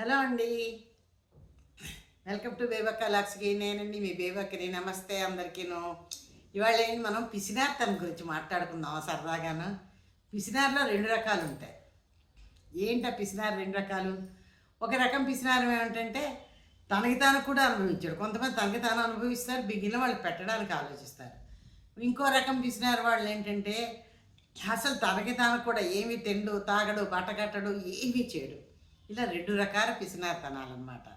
Hello అండి. Welcome to బేబక్క లాక్స్కి నేనండి మీ బేబక్కని నమస్తే అందరికీను. ఇవాళ ఏంటి మనం పిసినార్తనం గురించి మాట్లాడుకుందాం సరదాగాను? పిసినార్లో రెండు రకాలు ఉంటాయి. ఏంటి ఆ పిసినారు రెండు రకాలు? ఒక రకం పిసినారం ఏమిటంటే తనకి తాను కూడా అనుభవించాడు. కొంతమంది తనకి తాను అనుభవిస్తారు బిగిన వాళ్ళు పెట్టడానికి ఆలోచిస్తారు. ఇంకో రకం పిసినారు వాళ్ళు ఏంటంటే అసలు తనకి తాను కూడా ఏమి తిండు తాగడు బట్టగట్టడు ఏమీ చేయడు. ఇలా రెండు రకాల పిసినారితనాలన్నమాట.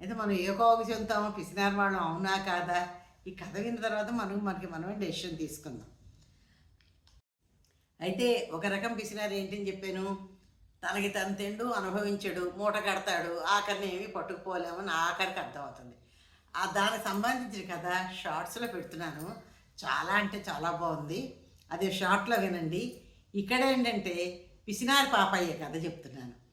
అయితే మనం ఏ కోవకు చెందుతామో పిసినారి వాళ్ళం అవునా కాదా? ఈ కథ విన్న తర్వాత మనం మనకి మనమే డెసిషన్ తీసుకుందాం. అయితే ఒక రకం పిసినారి ఏంటని చెప్పాను? తనకి తను తిండు అనుభవించడు మూట కడతాడు ఆఖరిని ఏమీ పట్టుకుపోలేమని ఆఖరికి అర్థమవుతుంది. ఆ దానికి సంబంధించిన కథ షార్ట్స్లో పెడుతున్నాను. చాలా అంటే చాలా బాగుంది. అది షార్ట్లో వినండి. ఇక్కడ ఏంటంటే పిసినారి పాపయ్య కథ చెప్తున్నాను.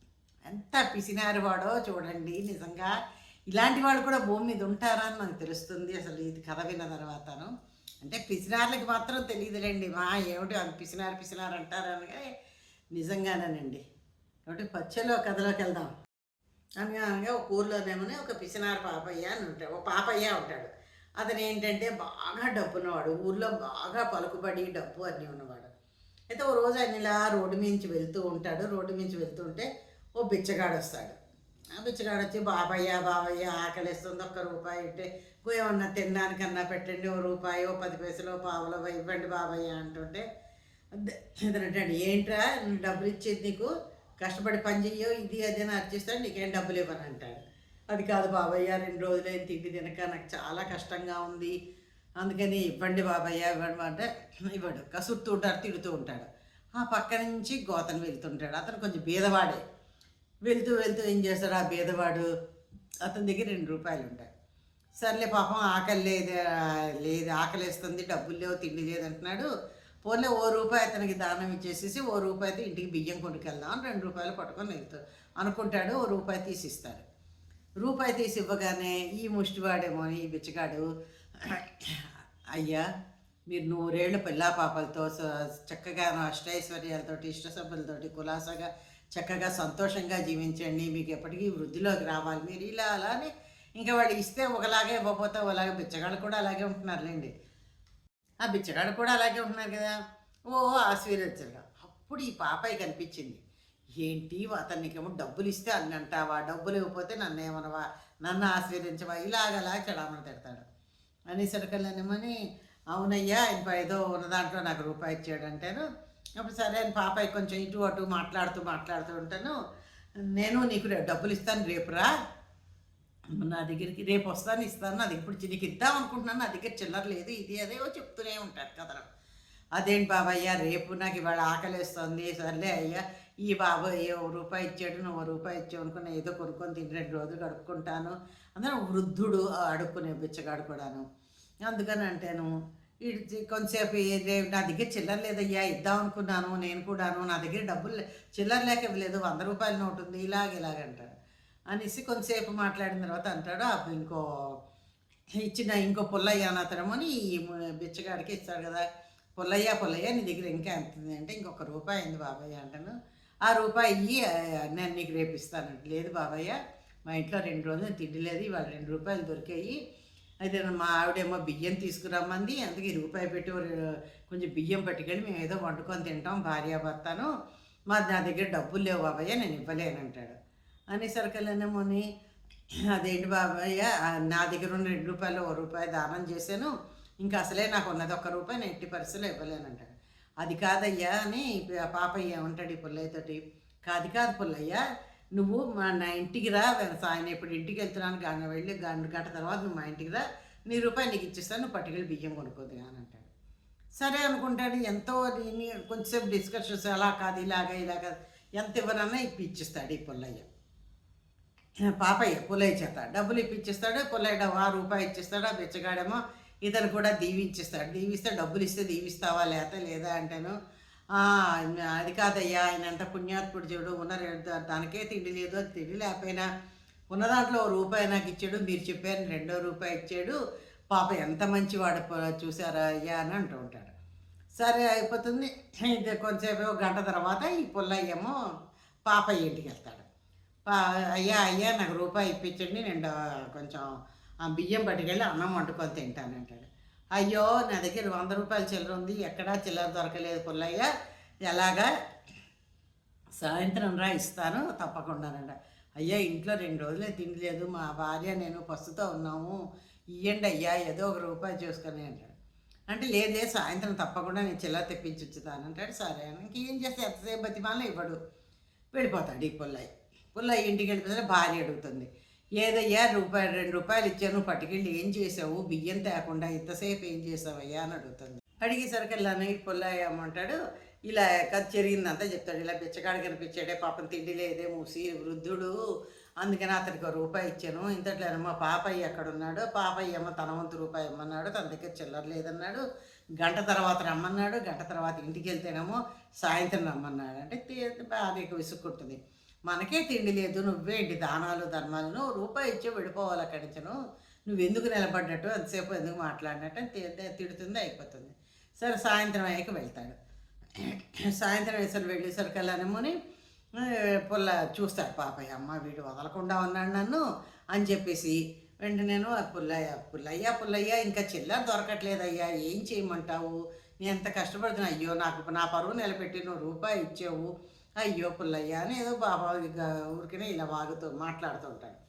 ఎంత పిసినారి వాడో చూడండి నిజంగా ఇలాంటి వాళ్ళు కూడా భూమి మీద ఉంటారా అని నాకు తెలుస్తుంది అసలు ఇది కథ విన్న తర్వాతను. అంటే పిసినార్లకి మాత్రం తెలియదులేండి మా ఏమిటి అది పిసినారు పిసినారు అంటారనగా నిజంగానేనండి. కాబట్టి పచ్చలో కథలోకి వెళ్దాం. అనగా ఒక ఊర్లోనేమో ఒక పిసినారు పాపయ్య అని ఉంటాడు ఒక పాపయ్య ఉంటాడు. అతను ఏంటంటే బాగా డబ్బున్నవాడు ఊర్లో బాగా పలుకుబడి డబ్బు అన్నీ ఉన్నవాడు. అయితే ఓ రోజు ఆయన ఇలా రోడ్డు మించి వెళ్తూ ఉంటాడు రోడ్డు మించి వెళ్తుంటే ఓ బిచ్చగాడు వస్తాడు ఆ బిచ్చగాడు వచ్చి బాబయ్య బాబయ్య ఆకలిస్తుంది ఒక్క రూపాయి ఇట్టే. ఏమన్నా తినడానికన్నా పెట్టండి ఓ రూపాయి ఓ పది పైసలు పావులో ఇవ్వండి బాబయ్య అంటుంటే అదే ఇతను అంటాడు ఏంట్రా? నువ్వు డబ్బులు ఇచ్చేది నీకు? కష్టపడి పని చెయ్యో ఇది అది అని అర్చిస్తాడు నీకేం డబ్బులు ఇవ్వను అంటాడు. అది కాదు బాబయ్య రెండు రోజులైన తిండి తినక నాకు చాలా కష్టంగా ఉంది. అందుకని ఇవ్వండి బాబయ్య ఇవ్వండి అంటే ఇవ్వడు. కసురుతూ ఉంటాడు తిడుతూ ఉంటాడు. ఆ పక్క నుంచి గోతను వెళ్తుంటాడు. అతను కొంచెం బీదవాడే. వెళ్తూ వెళ్తూ ఏం చేస్తాడు? ఆ బీదవాడు అతని దగ్గర రెండు రూపాయలు ఉంటాయి. సర్లే పాపం ఆకలి లేదు లేదు ఆకలి వేస్తుంది డబ్బులు లేవు తిండి లేదు అంటున్నాడు. పోలే ఓ రూపాయి అతనికి దానం ఇచ్చేసేసి ఓ రూపాయితో ఇంటికి బియ్యం కొనుకెళ్దాం అని రెండు రూపాయలు పట్టుకొని వెళ్తాడు అనుకుంటాడు ఓ రూపాయి తీసి ఇస్తాడు. రూపాయి తీసి ఇవ్వగానే ఈ ముష్టివాడేమో ఈ బిచ్చగాడు అయ్యా మీరు నూరేళ్ళు పిల్లా పాపలతో చక్కగా అష్టైశ్వర్యాలతోటి ఇష్టసభ్యులతోటి కులాసాగా చక్కగా సంతోషంగా జీవించండి మీకు ఎప్పటికీ వృద్ధిలోకి రావాలి. మీరు ఇలా అలానే ఇంకా వాళ్ళు ఇస్తే ఒకలాగే ఇవ్వకపోతే ఒకలాగే బిచ్చగాళ్ళు కూడా అలాగే ఉంటున్నారులేండి. ఆ బిచ్చగాడు కూడా అలాగే ఉంటున్నారు కదా. ఓ ఆశీర్వదించగా అప్పుడు ఈ పాపాయి కనిపించింది. ఏంటి అతనికేమో డబ్బులు ఇస్తే అన్ని అంటావా? డబ్బులు ఇవ్వకపోతే నన్ను ఏమనవా? నన్ను ఆశీర్వదించవా? ఇలాగలా చెడామని తిడతాడు. అనేసరికల్లానేమని అవునయ్యా ఆయన ఏదో ఉన్న దాంట్లో నాకు రూపాయి ఇచ్చాడంటేను అప్పుడు సరే అని పాపాయి కొంచెం ఇటు అటు మాట్లాడుతూ మాట్లాడుతూ ఉంటాను. నేను నీకు డబ్బులు ఇస్తాను రేపురా నా దగ్గరికి రేపు వస్తాను ఇస్తాను నా ఇప్పుడు నీకు ఇద్దాం అనుకుంటున్నాను నా దగ్గర చిల్లర లేదు ఇది అదేవో చెప్తూనే ఉంటారు కథలు అదేంటి బాబయ్య రేపు నాకు ఇవాళ ఆకలిస్తుంది సర్లే అయ్యా ఈ బాబు ఏ ఓ రూపాయి ఇచ్చాడు నువ్వు రూపాయి ఇచ్చావు అనుకున్న ఏదో కొనుక్కొని తిని రెండు రోజులు గడుపుకుంటాను. అందరూ వృద్ధుడు అడుక్కునే బిచ్చగాడు కూడాను. అందుకని అంటాను కొంతసేపు నా దగ్గర చిల్లర లేదయ్యా ఇద్దాం అనుకున్నాను నేను కూడాను నా దగ్గర డబ్బులు చిల్లర లేక ఇవ్వలేదు వంద రూపాయల నోటు ఉంది ఇలాగ ఇలాగ అంటాడు. అనేసి కొంతసేపు మాట్లాడిన తర్వాత అంటాడు అప్పుడు ఇంకో ఇచ్చిన ఇంకో పుల్లయ్య అతనమని ఈ బిచ్చగాడికి ఇస్తాడు కదా పుల్లయ్య పుల్లయ్య నీ దగ్గర ఇంకా ఎంత అంటే ఇంకొక రూపాయి అయింది బాబాయ్ అంటాను. ఆ రూపాయి ఇయ్యి నేను నీకు రేపిస్తాను. లేదు బాబాయ్య మా ఇంట్లో రెండు రోజులు తిండి లేదు ఇవాళ రెండు రూపాయలు దొరికాయి అయితే మా ఆవిడేమో బియ్యం తీసుకురమ్మంది అందుకే ఈ రూపాయి పెట్టి కొంచెం బియ్యం పట్టుకెళ్ళి మేము ఏదో వండుకొని తింటాం భార్యాభర్తను మా నా దగ్గర డబ్బులు లేవు బాబాయ్య నేను ఇవ్వలేనంటాడు అనేసరికల్లానేమోని అదేంటి బాబాయ్య నా దగ్గర ఉన్న రెండు రూపాయలు ఓ రూపాయి దానం చేశాను. ఇంకా అసలే నాకు ఉన్నది ఒక్క రూపాయి నేను ఎట్టి పరిస్థితులు ఇవ్వలేనంటాడు అది కాదయ్యా అని పాపయ్య ఉంటాడు ఈ పుల్లయ్యతోటి? కాదు కాదు పుల్లయ్య నువ్వు మా నా ఇంటికి రా సాయం ఇప్పుడు ఇంటికి వెళ్తున్నాను గంగ వెళ్ళి గంట గంట తర్వాత నువ్వు మా ఇంటికి రా. నీ రూపాయి నీకు ఇచ్చేస్తాను నువ్వు పట్టుకెళ్ళి బియ్యం కొనుక్కోదు అని అంటాడు. సరే అనుకుంటాడు ఎంతో దీన్ని కొంచెంసేపు డిస్కషన్స్ అలా కాదు ఇలాగా ఇలాగా ఎంత ఇవ్వనన్నా ఇప్పి ఈ పుల్లయ్య. పాపయ్య పుల్లయ్య చేత. డబ్బులు ఇప్పిచ్చిస్తాడు పుల్లయ్య ఆ రూపాయి ఇచ్చిస్తాడు ఆ బిచ్చగాడేమో ఇతను కూడా దీవించిస్తాడు. దీవిస్తే డబ్బులు ఇస్తే దీవిస్తావా లేత లేదా అంటేను. అది కాదయ్యా ఆయన ఎంత పుణ్యాత్ముడు చూడు ఉన్న తనకే తిండి లేదు అది తిండి లేకపోయినా ఉన్న దాంట్లో రూపాయి నాకు ఇచ్చాడు మీరు చెప్పారు రెండో రూపాయి ఇచ్చాడు పాప ఎంత మంచివాడు వాడు చూసారా అయ్యా అని అంటూ ఉంటాడు. సరే అయిపోతుంది. ఇది కొంచెంసేపు ఒక గంట తర్వాత ఈ పుల్లయ్యేమో పాప ఇంటికి వెళ్తాడు. పా- అయ్యా అయ్యా నాకు రూపాయి ఇప్పించండి నేను కొంచెం ఆ బియ్యం పట్టుకెళ్ళి అన్నం వండుకొని తింటాను అంటాడు. అయ్యో నా దగ్గర వంద రూపాయల చిల్లర ఉంది. ఎక్కడా చిల్లర దొరకలేదు పుల్లయ్య. ఎలాగా? సాయంత్రం రా ఇస్తాను. తప్పకుండానండి అయ్యా ఇంట్లో రెండు రోజులే తిండి లేదు. మా భార్య నేను పస్తుతో ఉన్నాము. ఇయ్యండి అయ్యా ఏదో ఒక రూపాయి చూసుకొని అంటాడు. అంటే లేదే సాయంత్రం తప్పకుండా నేను చిల్లర తెప్పించి ఉంచుతాను అంటాడు. సరే అని ఇంకేం చేస్తే ఎంతసేపు బతిమాలను ఇవ్వడు. వెళ్ళిపోతాడు ఈ పుల్లయ్య. పుల్లయ్య ఇంటికి వెళ్ళిపోతే భార్య అడుగుతుంది. ఏదయ్యా రూపాయి రెండు రూపాయలు ఇచ్చాను పట్టుకెళ్ళి ఏం చేసావు? బియ్యం తేకుండా ఇంతసేపు ఏం చేసావయ్యా అని అడుగుతుంది. అడిగేసరికి ఇలానే పుల్లయ్య ఇలా కథ జరిగిందంతా చెప్తాడు. ఇలా బిచ్చగాడు కనిపించాడే పాపం తిండి లేదే మూసి వృద్ధుడు. అందుకని అతనికి ఒక రూపాయి ఇచ్చాను. ఇంతట్లేనమ్మా పాపయ్య ఎక్కడ ఉన్నాడు. పాపయ్య అమ్మ తన వంతు రూపాయి ఇమ్మన్నాడు. తన దగ్గర చిల్లర లేదన్నాడు. గంట తర్వాత రమ్మన్నాడు. గంట తర్వాత ఇంటికి వెళ్తేనేమో సాయంత్రం రమ్మన్నాడు. అంటే బాగా భార్యకు విసుక్కుంటుంది. మనకే తిండి లేదు నువ్వేంటి దానాలు ధర్మాలు. నువ్వు రూపాయి ఇచ్చి వెళ్ళిపోవాలి అక్కడి నుంచి. నువ్వు ఎందుకు నిలబడ్డట్టు అంతసేపు ఎందుకు మాట్లాడినట్టు అని తిడుతుంది అయిపోతుంది. సరే సాయంత్రం అయ్యాక వెళ్తాడు. సాయంత్రం వేసరి వెళ్ళేసరికల్లానేమోని ఆ, పుల్ల చూస్తాడు పాపయ్య అమ్మ వీడు వదలకుండా ఉన్నాడు నన్ను అని చెప్పేసి వెంటనే నేను "ఆ పుల్లయ్య పుల్లయ్య పుల్లయ్య ఇంకా చిల్లర దొరకట్లేదయ్యా ఏం చేయమంటావు? నేను ఎంత కష్టపడుతున్నా అయ్యో నాకు నా పరువు నిలబెట్టి నువ్వు రూపాయి ఇచ్చావు. అయ్యో పుల్లయ్య అని ఏదో బాబా ఊరికనే ఇలా వాగుతూ మాట్లాడుతుంటాడు.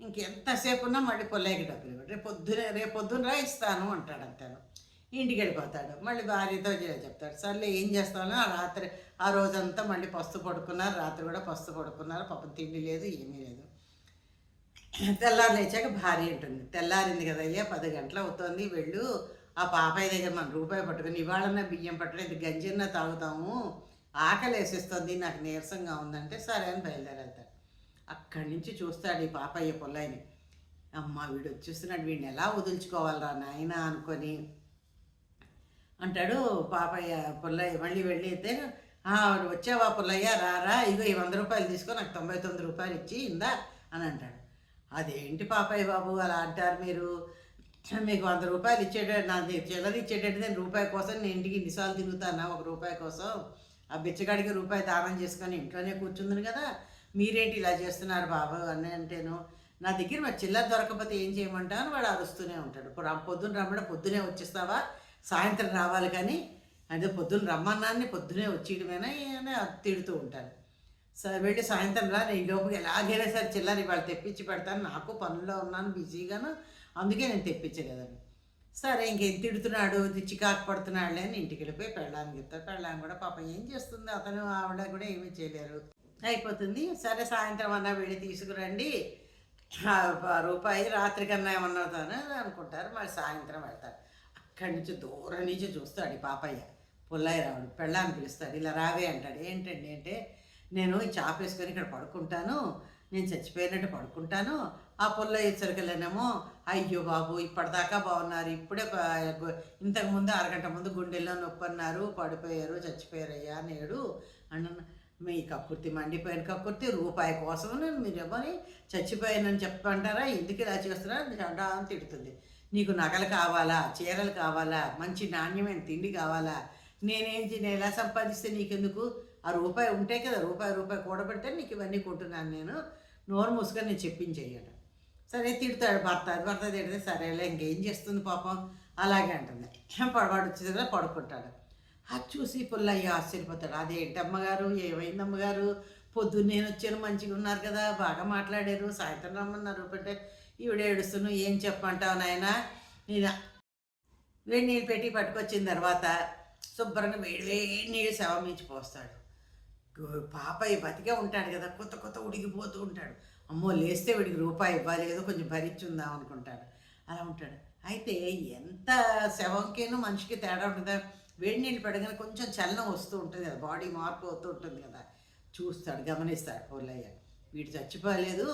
ఇంకెంతసేపు ఉన్నా మళ్ళీ పుల్లయ్యకి డబ్బులు ఇవ్వడు. రేపు పొద్దునే రేపు పొద్దున రా ఇస్తాను అంటాడు అంతాను. ఇంటికి వెళ్ళిపోతాడు. మళ్ళీ భార్యతో చెప్తాడు. సర్లే ఏం చేస్తాను ఆ రాత్రి ఆ రోజంతా మళ్ళీ పస్తు పడుకున్నారు. రాత్రి కూడా పస్తు పడుకున్నారు. పాపం తిండి లేదు ఏమీ లేదు. తెల్లారు లేచాక భార్య ఉంటుంది తెల్లారింది కదయ్యా పది గంటలు అవుతుంది. వెళ్ళు. ఆ పాపాయి దగ్గర మనం రూపాయి పట్టుకొని ఇవాళన్నా బియ్యం పట్టలేదు గంజిన్న తాగుతాము. ఆకలి వేసేస్తుంది నాకు నీరసంగా ఉందంటే సరే అని బయలుదేరెళ్తాడు. అక్కడి నుంచి చూస్తాడు ఈ పాపయ్య పొల్లాయిని అమ్మ వీడు వచ్చేస్తున్నాడు వీడిని ఎలా వదులుచుకోవాలరా నాయన అనుకొని. అంటాడు పాపయ్య పుల్లయ్య మళ్ళీ వెళ్ళి అయితే ఆవిడ వచ్చావా పుల్లయ్య? రారా ఇగో ఈ వంద రూపాయలు తీసుకో నాకు తొంభై తొమ్మిది రూపాయలు ఇచ్చి ఇందా? అని అంటాడు. అదేంటి పాపయ్య బాబు అలా అంటారు మీరు? మీకు వంద రూపాయలు ఇచ్చేటట్టు నా చిల్లర ఇచ్చేటట్టు నేను రూపాయి కోసం నేను ఇంటికి ఇన్నిసార్లు తిరుగుతానా? ఒక రూపాయి కోసం ఆ బిచ్చగాడికి రూపాయి దానం చేసుకొని ఇంట్లోనే కూర్చుంది కదా. మీరేంటి ఇలా చేస్తున్నారు బాబు? అని అంటేను నా దగ్గర మరి చిల్లర దొరకకపోతే ఏం చేయమంటా అని వాడు అరుస్తూనే ఉంటాడు. ఇప్పుడు పొద్దున్న రమ్మడ పొద్దునే వచ్చేస్తావా? సాయంత్రం రావాలి కానీ అదే పొద్దున్న రమ్మన్నాన్ని పొద్దునే వచ్చేయడమేనా అని తిడుతూ ఉంటాను సరే వెళ్ళి సాయంత్రం రా నేను ఈ లోపుకి ఎలాగైనా సరే చిల్లర ఇవాళ తెప్పించి పెడతాను. నాకు పనుల్లో ఉన్నాను బిజీగాను అందుకే నేను తెప్పించలేదని. సరే ఇంకేం తిడుతున్నాడు? చికాకు పడుతున్నాడులే అని ఇంటికి వెళ్ళిపోయి పెళ్ళాన్ని చెప్తారు పెళ్ళాన్ని కూడా పాప ఏం చేస్తుంది? అతను ఆవిడ కూడా ఏమీ చేయలేరు. అయిపోతుంది. సరే సాయంత్రం అన్నా వెళ్ళి తీసుకురండి. రూపాయి రాత్రి కన్నా ఏమన్నా అనుకుంటారు. మరి సాయంత్రం వెళ్తారు. అక్కడి నుంచి దూరం నుంచి చూస్తాడు ఈ పాపయ్య. పుల్లయ్య రావుడు పెళ్ళాన్ని పిలుస్తాడు. ఇలా రావే అంటాడు. ఏంటండి అంటే నేను ఈ ఇక్కడ పడుకుంటాను. నేను చచ్చిపోయినట్టు పడుకుంటాను. ఆ పొల్ల సరికలేనేమో అయ్యో బాబు ఇప్పటిదాకా బాగున్నారు. ఇప్పుడే ఇంతకుముందు అరగంట ముందు గుండెల్లో నొప్పి అన్నారు పడిపోయారు చచ్చిపోయారయ్యా నేడు అన్న మీ కక్కుర్తి మండిపోయిన కక్కుర్తి రూపాయి కోసం నేను మీరు ఇవ్వని చచ్చిపోయానని చెప్పంటారా ఎందుకు ఇలా చేస్తున్నారా? చెడ్డా అని తిడుతుంది. నీకు నగలు కావాలా? చీరలు కావాలా? మంచి నాణ్యమైన తిండి కావాలా? నేనేం నేను ఎలా సంపాదిస్తే నీకెందుకు? ఆ రూపాయి ఉంటే కదా రూపాయి రూపాయి కూడబెడితే నీకు ఇవన్నీ కొంటున్నాను నేను. నోరు మూసుకొని నేను చెప్పించేయట. సరే తిడతాడు భర్త. భర్త తిడితే సరేలే ఇంకేం చేస్తుంది పాపం? అలాగే అంటుంది. పడవాడు వచ్చేది పడుకుంటాడు. అది చూసి పుల్లయ్య ఆశ్చర్యపోతాడు. అదేంటి అమ్మగారు? ఏమైంది అమ్మగారు? పొద్దున్న నేను వచ్చాను మంచిగా ఉన్నారు కదా బాగా మాట్లాడారు సాయంత్రం రమ్మన్నారు అంటే ఈవిడ ఏడుస్తున్నావు ఏం చెప్పమంటావు నాయన? నేను వేడి నీళ్ళు పెట్టి పట్టుకొచ్చిన తర్వాత శుభ్రంగా వేడి వేడి నీళ్ళు శవం మించి పోస్తాడు. పాపయ్య బతికే ఉంటాడు కదా కొత్త కొత్త ఉడికిపోతూ ఉంటాడు. అమ్మో లేస్తే వీడికి రూపాయి ఇవ్వాలి ఏదో కొంచెం భరించుందాం అనుకుంటాడు. అలా ఉంటాడు. అయితే ఎంత శవంకేను మనిషికి తేడా ఉంటుందా? వేడి నీళ్ళు పెడగానే కొంచెం చలనం వస్తూ ఉంటుంది కదా బాడీ మార్పు అవుతూ ఉంటుంది కదా. చూస్తాడు గమనిస్తాడు పోలయ్య వీడు చచ్చిపోలేదు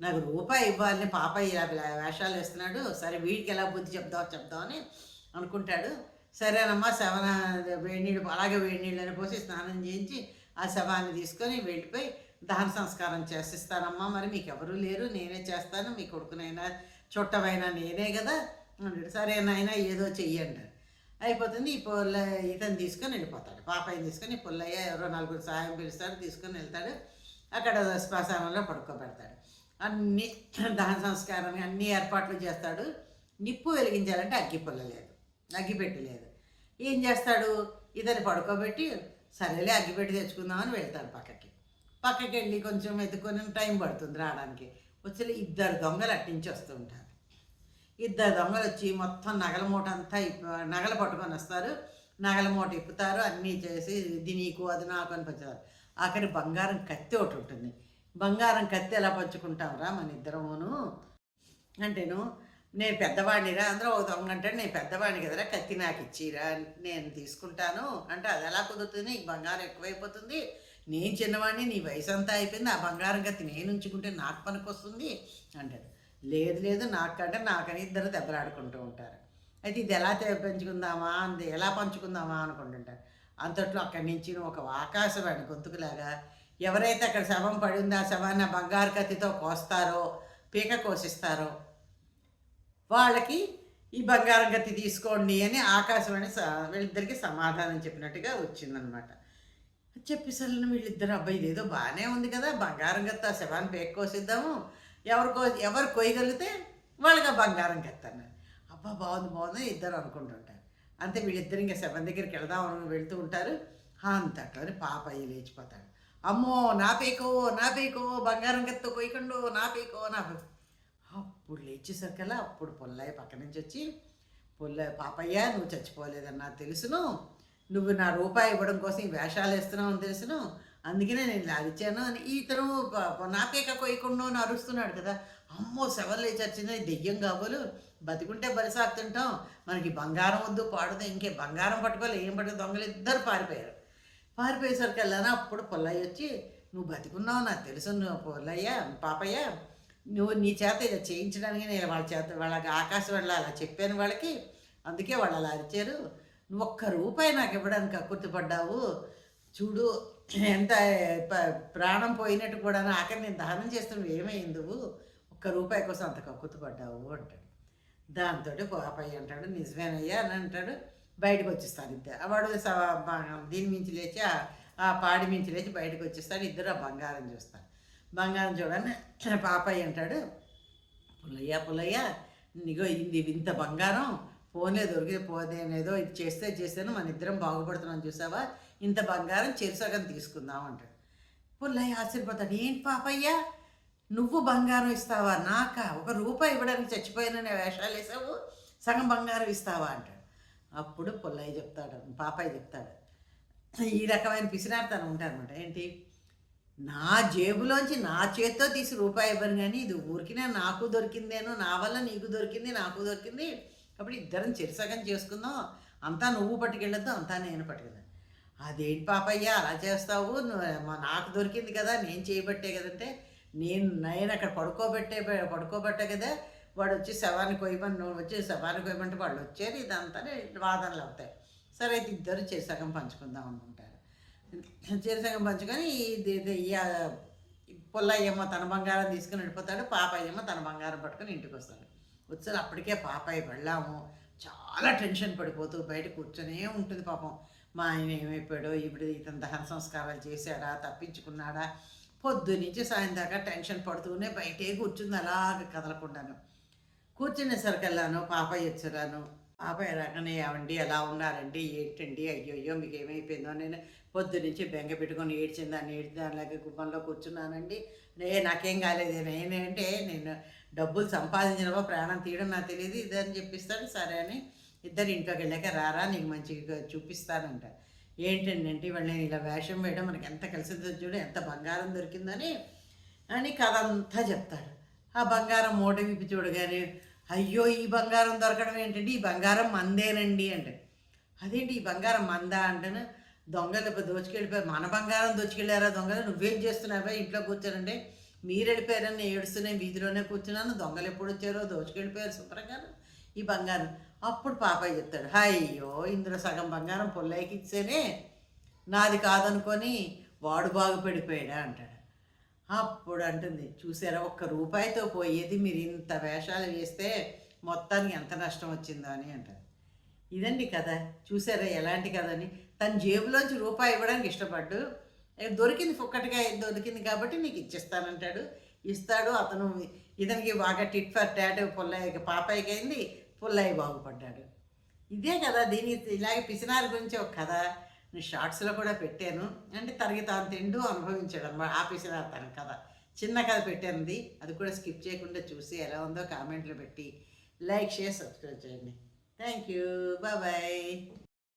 నాకు రూపాయి ఇవ్వాలని పాపయ్య వేషాలు వేస్తున్నాడు సరే వీడికి ఎలా బుద్ధి చెప్దాం చెప్దామని అనుకుంటాడు. సరేనమ్మా శవన వేడి నీళ్ళు అలాగే వేడి నీళ్ళని పోసి స్నానం చేయించి ఆ శవాన్ని తీసుకొని వెళ్ళిపోయి దహన సంస్కారం చేసిస్తానమ్మా మరి మీకు ఎవరూ లేరు నేనే చేస్తాను మీ కొడుకునైనా చుట్టమైనా నేనే కదా. అన్నాడు. సరే నాయన ఏదో చెయ్యండి అయిపోతుంది. ఈ పొల్ల ఇతను తీసుకొని వెళ్ళిపోతాడు. పాపయ్య తీసుకొని పుల్లయ్య ఎవరో నలుగురు సాయం పిలుస్తాడు తీసుకొని వెళ్తాడు. అక్కడ శ్మశానంలో పడుకోబెడతాడు. అన్ని దహన సంస్కారం అన్ని ఏర్పాట్లు చేస్తాడు. నిప్పు వెలిగించాలంటే అగ్గి పుల్ల లేదు. అగ్గిపెట్టి లేదు. ఏం చేస్తాడు? ఇతను పడుకోబెట్టి సరేలే అగ్గిపెట్టి తెచ్చుకుందామని వెళ్తాడు పక్కకి. పక్కకి వెళ్ళి కొంచెం ఎత్తుకొని టైం పడుతుంది రావడానికి. వచ్చి ఇద్దరు దొంగలు అట్టించి వస్తూ ఉంటారు. ఇద్దరు దొంగలు వచ్చి మొత్తం నగల మూట అంతా నగలు పట్టుకొని వస్తారు. నగల మూట ఇప్పుతారు అన్నీ చేసి ఇది నీకు అది నాకు అని పంచుతారు. ఆఖరి బంగారం కత్తి ఒకటి ఉంటుంది. బంగారం కత్తి ఎలా పంచుకుంటాంరా మన ఇద్దరమును? అంటేను నేను పెద్దవాడినిరా అందరూ ఒక దొంగ అంటే నేను పెద్దవాడిని కదరా కత్తి నాకు ఇచ్చిరా నేను తీసుకుంటాను. అంటే అది ఎలా కుదురుతుంది? నీకు బంగారం ఎక్కువైపోతుంది. నేను చిన్నవాడిని నీ వయసు అంతా అయిపోయింది ఆ బంగారం కత్తి నేను ఉంచుకుంటే నాకు పనికి వస్తుంది అంటాడు. లేదు లేదు నాకంటే నాకని ఇద్దరు దెబ్బలాడుకుంటూ ఉంటారు. అయితే ఇది ఎలా పెంచుకుందామా అంది ఎలా పంచుకుందామా అనుకుంటుంటారు అంతట్లో అక్కడి నుంచి ఒక ఆకాశవాణి గొంతుకులాగా ఎవరైతే అక్కడ శవం పడి ఉందో ఆ శవాన్ని బంగారు కత్తితో కోస్తారో పీక కోసిస్తారో వాళ్ళకి ఈ బంగారం గతి తీసుకోండి అని ఆకాశవాణి స- వీళ్ళిద్దరికి సమాధానం చెప్పినట్టుగా వచ్చిందనమాట. చెప్పేసరికి వీళ్ళిద్దరు అబ్బాయి ఇదేదో బాగానే ఉంది కదా బంగారం గత్త శవాన్ని పేక్కోసిద్దాము ఎవరు కో ఎవరు కొయ్యగలిగితే వాళ్ళకి ఆ బంగారం గత్తన్నారు అబ్బా బాగుంది బాగుంది ఇద్దరు అనుకుంటుంటారు. అంతే వీళ్ళిద్దరు ఇంకా శవం దగ్గరికి వెళదామని వెళ్తూ ఉంటారు. "హా, అంతట్లోని పాప అయ్యి లేచిపోతాడు. అమ్మో నా పేకో నా పేకో బంగారం గత్త కొయ్యకండు నా పేకో నా ఇప్పుడు లేచేసరికల్లా అప్పుడు పొల్లయ్య పక్క నుంచి వచ్చి పొల్లయ్య పాపయ్య నువ్వు చచ్చిపోలేదని నాకు తెలుసును. నువ్వు నా రూపాయి ఇవ్వడం కోసం ఈ వేషాలు వేస్తున్నావు అని తెలుసును. అందుకనే నేను లాగిచ్చాను అని ఇతను నాకే ప- కొయ్యకుండా అరుస్తున్నాడు కదా. అమ్మో సెవెన్ లేచి దెయ్యం కాబోలు బతికుంటే బలిసాగుతుంటాం మనకి బంగారం వద్దు పాడదు ఇంకే బంగారం పట్టుకోవాలి ఏం పట్టుకో దొంగలు ఇద్దరు పారిపోయారు. పారిపోయేసరికల్లా అప్పుడు పొల్లయ్య వచ్చి నువ్వు బతికున్నావు నాకు తెలుసు నువ్వు పొల్లయ్య పాపయ్య నువ్వు నీ చేత ఇలా చేయించడానికి నేను వాళ్ళ చేత వాళ్ళకి ఆకాశం వెళ్ళి అలా చెప్పాను వాళ్ళకి. అందుకే వాళ్ళు అలా అరిచారు. నువ్వు ఒక్క రూపాయి నాకు ఇవ్వడానికి అక్కుర్తిపడ్డావు చూడు ఎంత ప్రాణం పోయినట్టు కూడా ఆఖరి నేను దహనం చేస్తున్నావు ఏమైంది ఒక్క రూపాయి కోసం అంత కక్కుతుపడ్డావు అంటాడు. దాంతో పాపయ్య అంటాడు నిజమేనయ్యా అని అంటాడు. బయటకు వచ్చేస్తాడు ఇద్దరు వాడు స- దీని మించి లేచి ఆ- ఆ పాడి మించి లేచి బయటకు వచ్చేస్తాడు. ఇద్దరు ఆ బంగారం చూస్తారు. బంగారం చూడని పాపయ్య అంటాడు. పుల్లయ్య పుల్లయ్య నీగో ఇది ఇంత బంగారం. ఫోన్లే దొరికి పోదేనేదో ఇది చేస్తే చేస్తాను మన ఇద్దరం బాగుపడుతున్నాం చూసావా? ఇంత బంగారం చెరుసగం తీసుకుందాం అంటాడు. పుల్లయ్య ఆశ్చర్యపోతాడు. ఏంటి పాపయ్య? నువ్వు బంగారం ఇస్తావా? నాక? ఒక రూపాయి ఇవ్వడానికి చచ్చిపోయిననే వేషాలు వేసావు? సగం బంగారం ఇస్తావా? అంటాడు. అప్పుడు పుల్లయ్య చెప్తాడు. పాపయ్య చెప్తాడు. ఈ రకమైన పిసినార్తనం ఉంటారనమాట ఏంటి? నా జేబులోంచి నా చేత్తో తీసి రూపాయి ఇవ్వను కానీ ఇది ఊరికినే నాకు దొరికిందేనో నా వల్ల నీకు దొరికింది నాకు దొరికింది. కాబట్టి ఇద్దరం చెరుసగం చేసుకుందాం. అంతా నువ్వు పట్టుకెళ్ళొద్దు అంతా నేను పట్టుకెళ్ళాను. అదేంటి పాపయ్య అలా చేస్తావు? నువ్వు నాకు దొరికింది కదా నేను చేయబట్టే కదంటే నేను నేను అక్కడ పడుకోబెట్టే పడుకోబట్టే కదా వాడు వచ్చి శవాన్ని కొయ్యమని నువ్వు వచ్చి శవాన్ని కొయ్యమంటే వాళ్ళు వచ్చారు. ఇదంతా వాదనలు అవుతాయి. సరే అయితే ఇద్దరు చేసాకం పంచుకుందాం అనుకుంటాను చేసాకం పంచుకొని ఈ ఆ, తన బంగారం తీసుకుని వెళ్ళిపోతాడు పాపయ్యమ్మ తన బంగారం పట్టుకొని ఇంటికి వస్తాడు. వచ్చారు అప్పటికే పాపయ్య వెళ్ళాము. చాలా టెన్షన్ పడిపోతూ బయట కూర్చొనే ఉంటుంది పాపం. మా ఆయన ఏమైపోయాడో ఇప్పుడు ఇతను దహన సంస్కారాలు చేశాడా తప్పించుకున్నాడా? పొద్దు నుంచి సాయం దాకా టెన్షన్ పడుతూనే బయటే కూర్చుంది అలాగ కదలకుండాను. కూర్చునేసరికెళ్ళాను పాపయ్య వచ్చాను ఆపై రాగానే ఏమండి ఎలా ఉన్నారండి ఏంటండి అయ్యో మీకు ఏమైపోయిందో నేను పొద్దు నుంచి బెంగ పెట్టుకొని ఏడ్చిందాన్ని ఏడ్చిందానిలాగే గుమ్మంలో కూర్చున్నానండి. ఏ నాకేం కాలేదు నేనేంటే నేను డబ్బులు సంపాదించినవో ప్రాణం తీయడం నాకు తెలియదు ఇదని చెప్పిస్తాను సరే అని ఇద్దరు ఇంట్లోకి వెళ్ళాక రారా నీకు మంచిగా చూపిస్తానంట. ఏంటండి అంటే ఇవాళ నేను ఇలా వేషం వేయడం మనకి ఎంత కలిసిందో చూడు ఎంత బంగారం దొరికిందని అని కథ అంతా చెప్తాడు ఆ బంగారం మూట విప్పి చూడగానే అయ్యో ఈ బంగారం దొరకడం ఏంటంటే ఈ బంగారం మందేనండి అంటే. అదేంటి ఈ బంగారం మందా అంటేనే? దొంగలు ఇప్పుడు మన బంగారం దోచుకెళ్ళారా దొంగలు? నువ్వేం చేస్తున్నావా ఇంట్లో కూర్చోనండి. మీరు వెళ్ళిపోయారని ఏడుస్తూనే వీధిలోనే కూర్చున్నాను. దొంగలు ఎప్పుడు వచ్చారో దోచుకెళ్ళిపోయారు శుభ్రంగా ఈ బంగారం. అప్పుడు పాపయ్య చెప్తాడు అయ్యో ఇందులో సగం బంగారం పొల్లయ్యకి ఇచ్చేనే. నాది కాదనుకొని వాడు బాగుపడిపోయాడా? అంటాడు. అప్పుడు అంటుంది చూసారా ఒక్క రూపాయితో పోయేది మీరు ఇంత వేషాలు వేస్తే మొత్తానికి ఎంత నష్టం వచ్చిందో అని అంటారు ఇదండి కథ. చూసారా ఎలాంటి కథ అని? తన జేబులోంచి రూపాయి ఇవ్వడానికి ఇష్టపడ్డు. దొరికింది ఫుక్కటిగా దొరికింది కాబట్టి నీకు ఇచ్చేస్తానంటాడు. ఇస్తాడు అతను ఇతనికి బాగా టిట్ ఫర్ టాట్ పుల్లయ్య పాపాయికి అయింది పుల్లయ్య బాగుపడ్డాడు. ఇదే కదా దీని ఇలాగే పిసినారి గురించి ఒక కథ. నేను షార్ట్స్లో కూడా పెట్టాను. అంటే తనకి తాను తిండు అనుభవించాడు అనమాట ఆ తన కథ. చిన్న కథ పెట్టానుది. అది కూడా స్కిప్ చేయకుండా చూసి ఎలా ఉందో కామెంట్లు పెట్టి లైక్ షేర్ సబ్స్క్రైబ్ చేయండి. Thank you bye